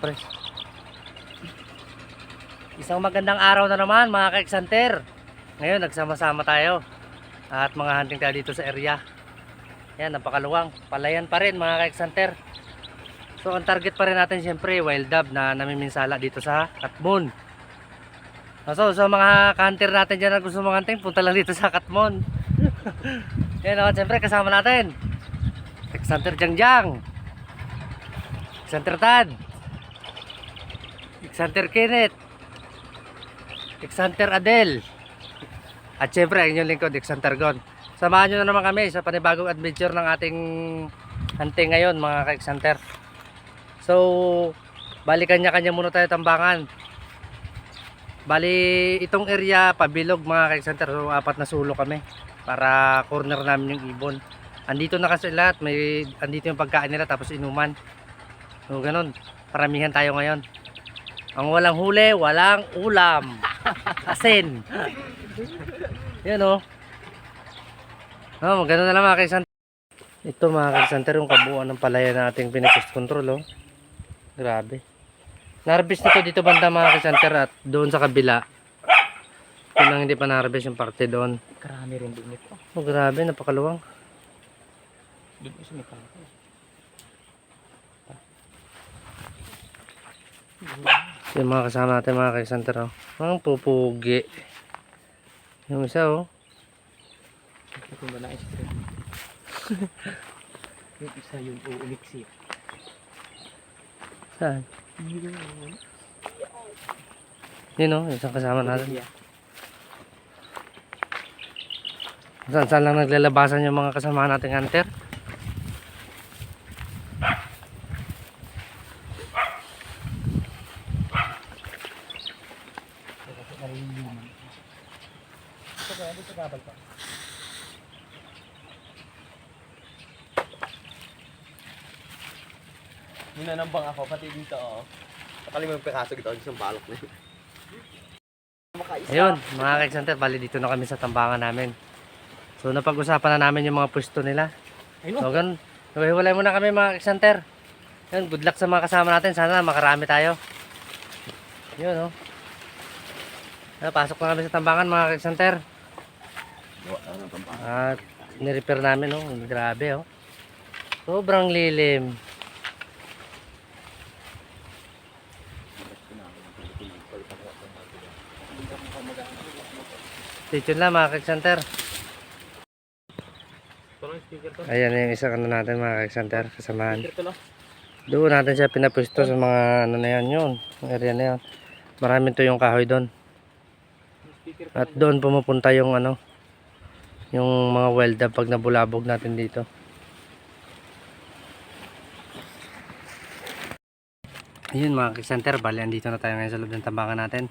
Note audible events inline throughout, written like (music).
Pre. Isang magandang araw na naman mga ka-exanter. Ngayon nagsama-sama tayo. At mga hunting tayo dito sa area. Yan, napakaluwang. Palayan pa rin mga ka-exanter. So ang target pa rin natin siyempre wild dove na namiminsala dito sa Katmon. So sa mga hunter natin dyan na gusto mga hunting, punta lang dito sa Katmon. (laughs) Yan o, siyempre kasama natin. Exanter Jangjang. Exanter Tad. Exanter Kenneth. Exanter Adel. At syempre, ang inyong lingkod, Exanter Gon. Samahan nyo na naman kami sa panibagong adventure ng ating hunting ngayon, mga ka-Exanter. So, bali kanya-kanya muna tayo tambangan. Bali, itong area, pabilog mga ka-Exanter. So, apat na sulo kami para corner namin yung ibon. Andito na kasi lahat, may andito yung pagkain nila tapos inuman. So, ganun. Paramihan tayo ngayon. Ang walang huli, walang ulam. Asin. Yan o. Oh, maganda na lang mga kaisanter. Ito mga kaisanter yung kabuuan ng palaya na ating pinipist control oh. Grabe. Narbis na to dito banda mga kaisanter at doon sa kabila. Yun lang hindi pa narbis yung parte doon. Karami rin din ito. Oh grabe, napakaluwang. Doon ko sumikang ko. Yung mga kasama natin mga kaisanter oh. Ang pupugi. Yung isa oh. (laughs) Yung isa yung uuliksi. Saan? Yun oh, isang kasama natin. Saan, saan lang naglalabasan yung mga kasama nating hunter? Ninanambang ako, pati dito, oh. Nakalimang piraso dito, isang balok na yun. Makaisa. Ayun, mga ka-hunter, bali dito na kami sa tambangan namin. So napag-usapan na namin yung mga pwesto nila. Ayun So ganun, nahiwalay muna kami mga ka-hunter. Yan, good luck sa mga kasama natin. Sana makarami tayo. Yun oh. Ah, pasok na kami sa tambangan mga ka-hunter. At nirepair namin oh, grabe oh. Sobrang lilim. Stay tuned lang mga to. Ayan yung isa ano natin mga ka-hunter, kasamahan. Doon natin siya pinapwesto sa mga ano na yan yun, area na yan. Maraming to yung kahoy doon. At doon pumupunta yung ano, yung mga dove pag nabulabog natin dito. Ayun mga kisenter, bali andito na tayo ngayon sa loob ng tambangan natin.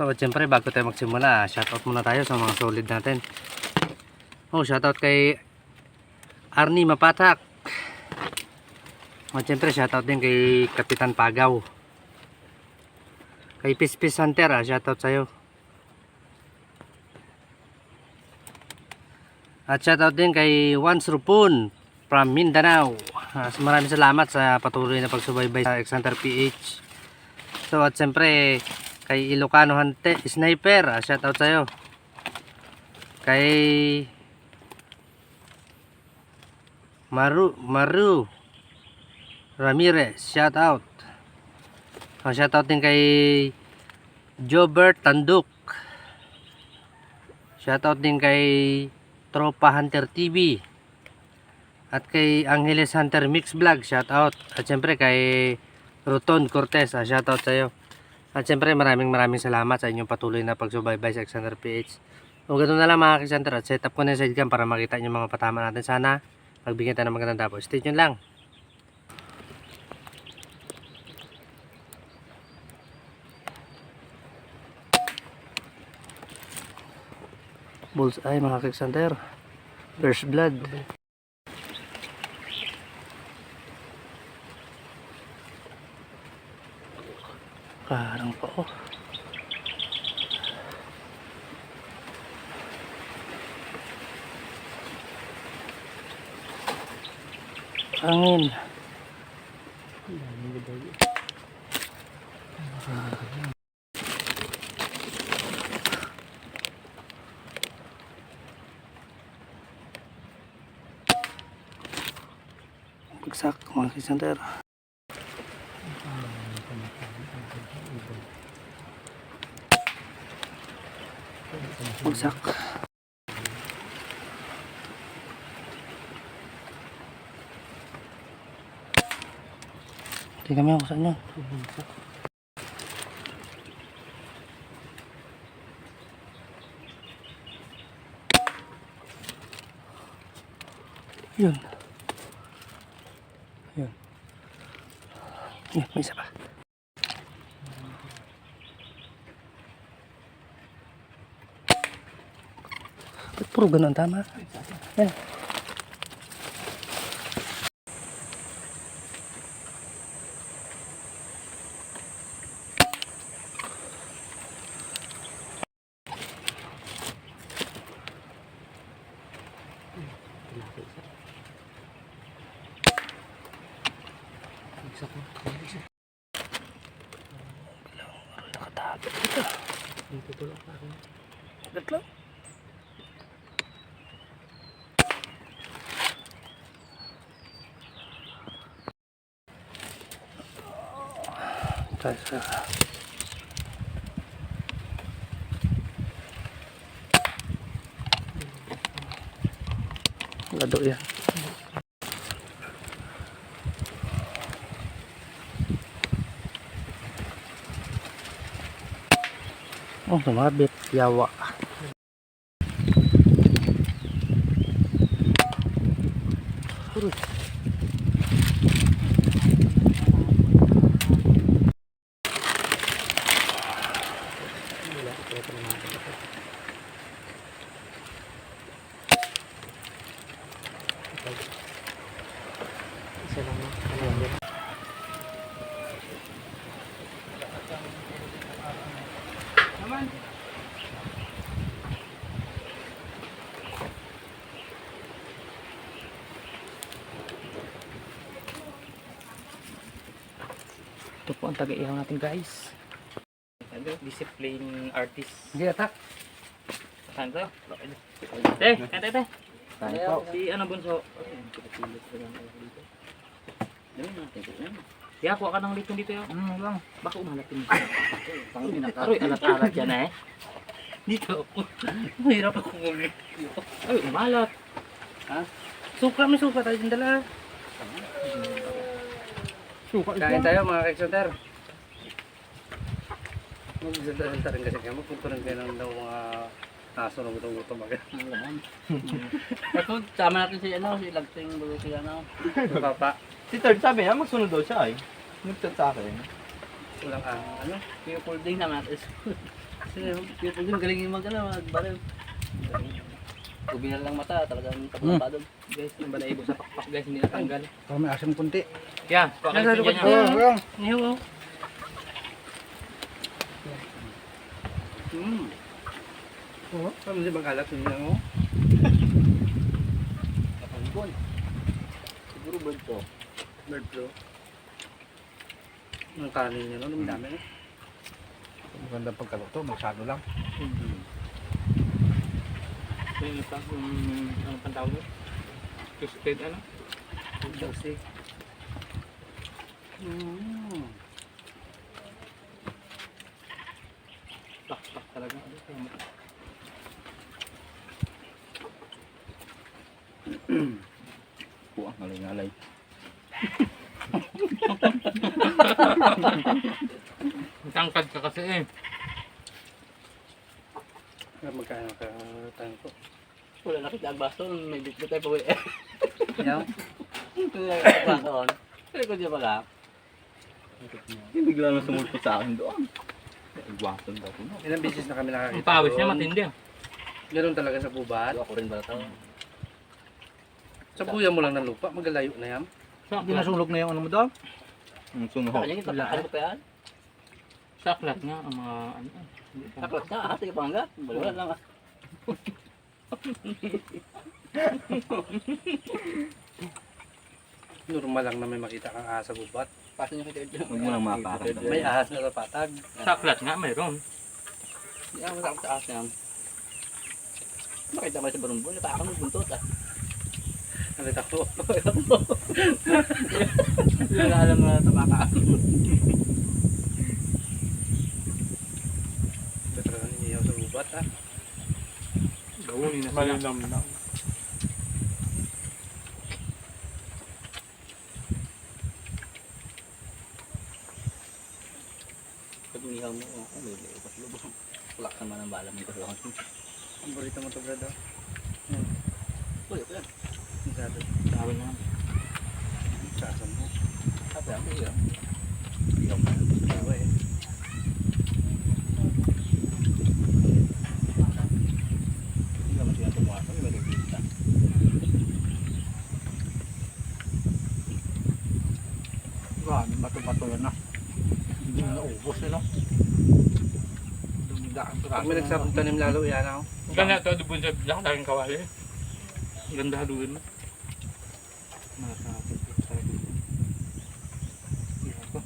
So, siyempre bago tayo magsimula, shoutout muna tayo sa mga solid natin. Oh, shoutout kay Arnie Mapatak. At siyempre shoutout din kay Kapitan Pagaw. Kay Pispis Hunter, ah, shoutout sa'yo. At shoutout din kay Once Rupun from Mindanao. Ah, maraming salamat sa patuloy na pagsubaybay sa Exanter PH. So at siyempre kay Ilocano Hante Sniper, ah, shoutout sa'yo. Kay Maru Maru Ramirez, shoutout. Ah, shoutout din kay Jobert Tanduk. Shoutout din kay Tropa Hunter TV. At kay Angeles Hunter Mix Vlog, shoutout. At syempre kay Ruton Cortez, ah, shoutout sa iyo. At syempre maraming maraming salamat sa inyong patuloy na pagsubaybay sa Xander PH. O ganun na lang mga Xander at setup ko na yung sidecam para makita nyo mga patama natin. Sana magbigyan tayo ng magandang tapos. Stay tuned lang. Bullseye mga Xander. First blood. parang pa oh. Angin bagsak mga kisantero Bagsak. Tingnan mo kung saan yun. Yun. Yun. Yun, may isa pa. круга надо. Да? Tasa. Lado yan. Oh, sumabit. Yawa. Isa taga-ihaw natin guys. Ano? Discipline artist. Hindi atak. Saan to? Eh, kante te. Saan po? Si ano bunso? Ya, kuha ka ng litong dito yun. Ano lang? Baka umalat yun. Pangin na Aroy, alat-alat yan eh. Dito ako. Mahirap ako ngumit. Ay, umalat. Suka, may suka tayo yung dala. Suka Kain tayo mga keksoter. Magsalita rin kasi kayo. Magpuntunan kayo ng ng mga aso na gutom-gutom. Ako, sama natin si ano, si Lagting Bulo si ano. Papa, Si Third sabi niya, magsunod daw siya ay. Nagchat sa akin. walang ang ano. Pure folding naman natin. Sino, pure folding, galing yung mag ano, magbaril. Ubi na lang mata, talagang kapapado. Guys, yung balahibo sa pakpak guys, hindi natanggal. Parang may asim kunti. Yan, ng dyan ko. yan. Niyo Hmm. Oo. Kami di mag-alat niyo oh. Kapangkon. Siguro bird to. Bird. Ang kanin niyo, no? Dami na. Maganda pagkaluto, masyado lang. So, yung pa, yung, ano pang tawag ano? Toasty. Mm. Talaga. Ano, kaya- Puwang ngalay-ngalay. Tangkad ka kasi eh. Ah, Magkano ka tayo ko? Wala nakita ang baso, may bitbit tayo pa eh. Yaw. Wala nakita ang baso. Pero ko diya pala. Hindi bigla na sumulpo sa akin doon. Igwasan daw ko. Ilang beses na kami nakakita. Ang pawis niya doon. matindi ah. Ganun talaga sa bubat. Ako rin ba ito? Sa buya mo lang ng lupa, magalayo na yan. Hindi nasulog na yung ano mo daw? Ang sunuho. Kanya kita ano pa yan? Saklat nga ang mga ano. Saklat nga, ah, sige pangga. Wala lang ah. (laughs) Normal lang na may makita kang ahas sa Huwag mo lang mapakan. May ahas na sa patag. Saklat nga, mayroon. Hindi ako masakot sa asin yan. Nakita mo sa barumbol, natakot ng buntot ah. Nalitakbo. Hindi na alam na tabaka. Ito talaga niyaw sa ubat ah. Gawin na Malinam na. Inihaw mo, oh, may lipas lubos. Wala ka naman ang balam nito. Ang burrito mo to brado. Uy, ito yan. Ang sabi. Tawin na. Sasam mo. Sabi ang. Ihaw na. Tawa eh. Hindi naman sila tumakas. May malibita. Grabe, bato-bato yan na. Hindi na naubos eh, no? Dumidaan Pag may nagsabong tanim lalo yan ako. Ganda ito, dubun sa lang tayong kawali. Ganda haluin mo po sa akin. Iha ko.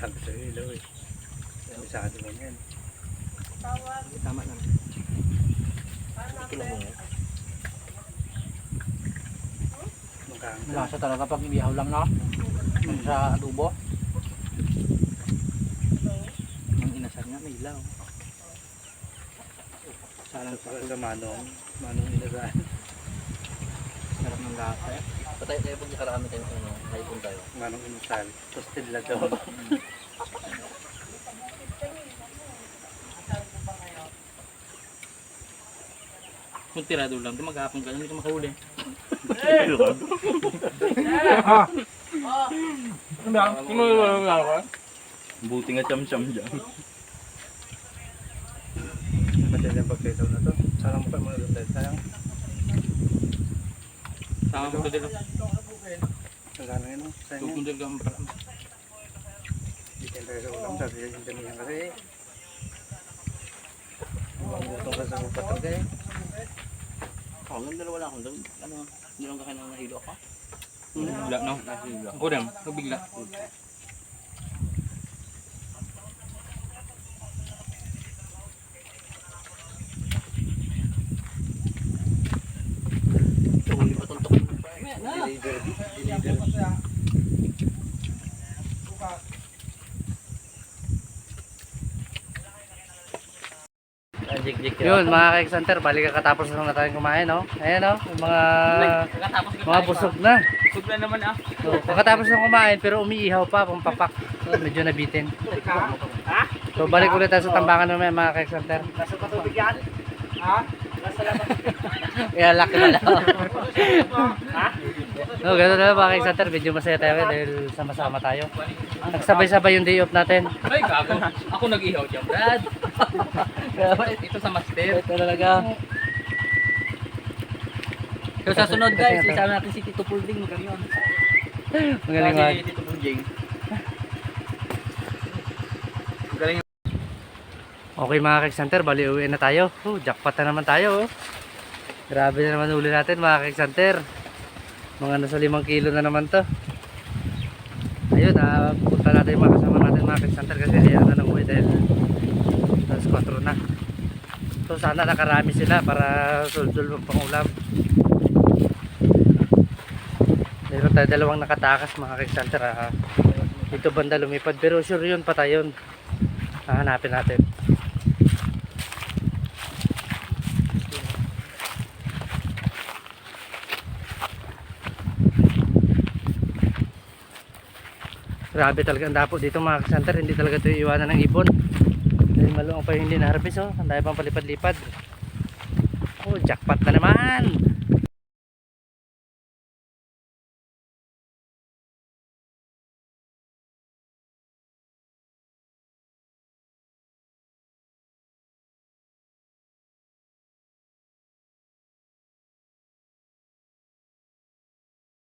Sabi sa'yo ilaw eh. Sabi sa akin naman yan. Tama na. Tulong mo. Magkang. Lasa talaga pag ibihaw lang na. Yung Sa adobo. Ang inasal nga may ilaw. Salang sa sa manong. Manong inagaan. Sarap ng lasa eh. Patay tayo pag nakarami tayo ng ano, haipon tayo. Manong inusal. Toasted lang daw. (laughs) Kung tirado lang, di maghapon ka, hindi ka makahuli. Ano ba? Ano ba? Buti nga siyam-siyam dyan. Pati yung pagkaitaw na to. Mo kayo mga doon dahil sayang. Sama mo lang. Ang gano'n yun. Sayang yan. Tutundal ka para. Hindi tayo sa ulam. Sabi niya yung damihan kasi. Mangutong ka sa upat eh. Oh, ang dalawa lang akong dam. Ano, hindi lang kakain ng nahilo ako. Bigla, no? Nahilo. Ako rin, nabigla. Huli pa tuntok. Deliver. Deliver. Yun mga ka-exanter, balik katapos lang na tayong kumain, no? Ayan, no? Yung mga Pagkatapos ko mga busog na. Busog na naman ah. So, pagkatapos ng kumain, pero umiihaw pa, pampapak. So, medyo nabitin. So, balik ulit tayo sa tambangan naman mga ka-exanter. Nasa patubig yan? Ha? (laughs) Kaya laki na lang. (laughs) so, gano'n na mga ka-exanter, medyo masaya tayo dahil sama-sama tayo. Nagsabay-sabay yung day off natin. Ay, gago. Ako nag-ihaw dyan, Brad. (laughs) Ito sa master. Ito talaga. So sa sunod guys, isama natin si Tito Pulding magaling yun. Magaling mag. Si Tito Pulding. Okay mga kek-center, bali uwi na tayo. Oh, jackpot na naman tayo. Oh. Grabe na naman uli natin mga kek-center. Mga nasa limang kilo na naman to. Ayun, ah, punta natin mga kasama natin mga kek-center kasi ayan na ng uwi dahil alas 4 na. So sana nakarami sila para sulsul pang ulam. Meron tayo dalawang nakatakas mga kek-center. Ah. Dito banda lumipad pero sure yun patay yun. Hahanapin natin. Grabe talaga ang dapo dito mga center hindi talaga ito iwanan ng ibon. Dahil maluang pa yung hindi na-harvest oh. Ang dami pang palipad-lipad. Oh, jackpot na naman.